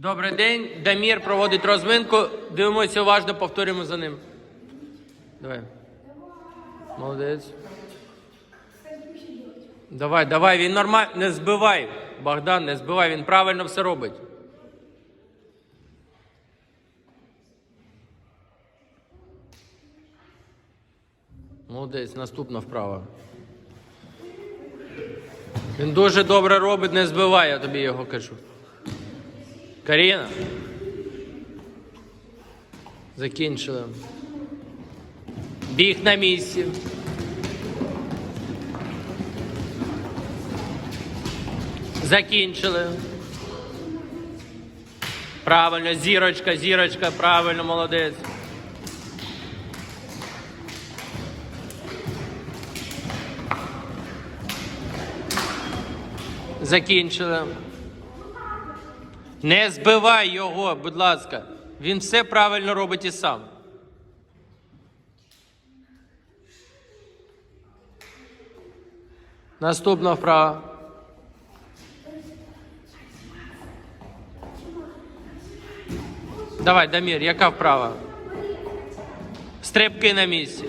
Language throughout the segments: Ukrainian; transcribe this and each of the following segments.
Добрий день. Дамір проводить розминку. Дивимося уважно, повторюємо за ним. Давай. Молодець. Давай, давай, він нормально. Не збивай. Богдан, не збивай, він правильно все робить. Молодець, наступна вправа. Він дуже добре робить, не збивай, я тобі його кажу. Каріна. Закінчили. Біг на місці. Закінчили. Правильно, зірочка, зірочка, правильно, молодець. Закінчили. Не збивай його, будь ласка. Він все правильно робить і сам. Наступна вправа. Давай, Дамір, яка вправа? Стрибки на місці.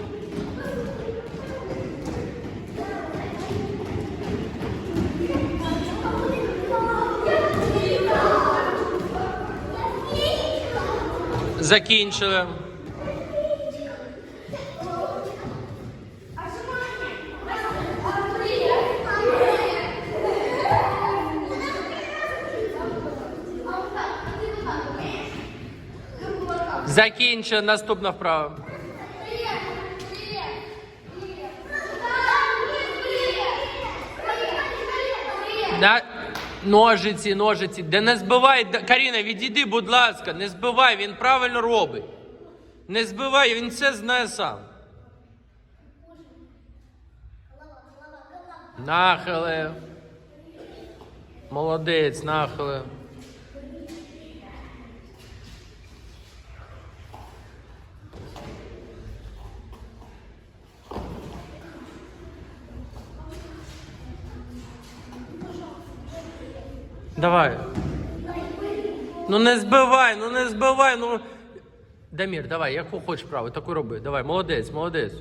Закінчили. Закінчили. Наступна вправа. На... Ножиці, ножиці. Де не збивай. Каріна, відійди, будь ласка, не збивай, він правильно робить. Не збивай, він все знає сам. Нахиле. Молодець, нахили. Давай. Ну не збивай, ну не збивай, ну. Дамір, давай, яку хочеш право, таку роби. Давай, молодець, молодець.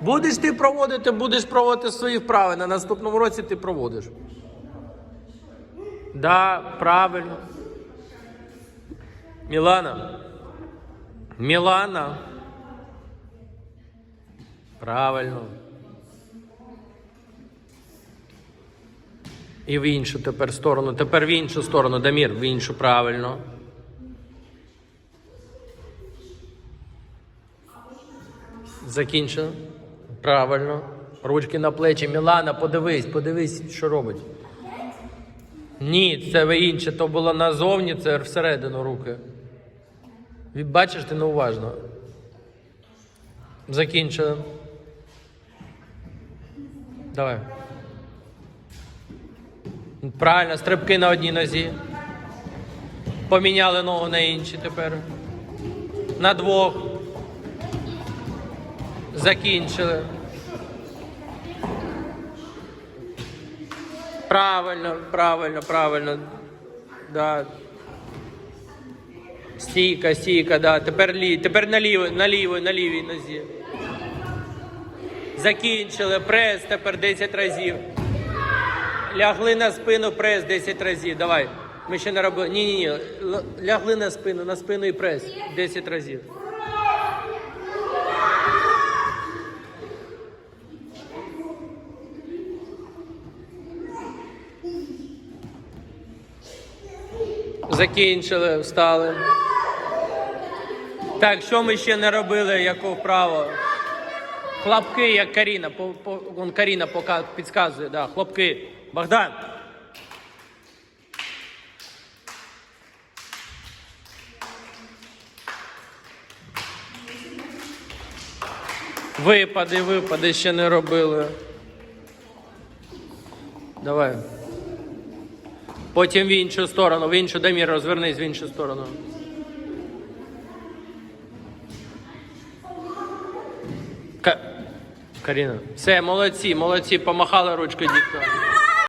Будеш ти проводити, будеш проводити свої вправи. На наступному році ти проводиш. Да, правильно. Мілана. Мілана. Правильно. І в іншу тепер сторону. Тепер в іншу сторону. Дамір, в іншу правильно. Закінчено. Правильно. Ручки на плечі. Мілана, подивись, подивись, що робить. Ні, це ви інше. То було назовні, це всередину руки. Бачиш, ти неуважно. Закінчено. Давай. Правильно, стрибки на одній нозі. Поміняли ногу на інші тепер. На двох. Закінчили. Правильно, правильно, правильно. Да. Стійка, стійка, да. Тепер лі... тепер на лівій, на лівій, на лівій нозі. Закінчили. Прес тепер 10 разів. Лягли на спину, прес 10 разів. Давай. Ми ще не робили. Ні, ні, ні. Лягли на спину, на спину і прес 10 разів. Закінчили, встали. Так, що ми ще не робили, яку вправо? Хлопки, як Каріна. По, по, вон Каріна пока підказує, да, хлопки. Богдан. Випади, випади ще не робили. Давай. Потім в іншу сторону, в іншу Дамір, розвернись в іншу сторону. Каріна. Все, молодці, молодці, помахали ручкою дітка.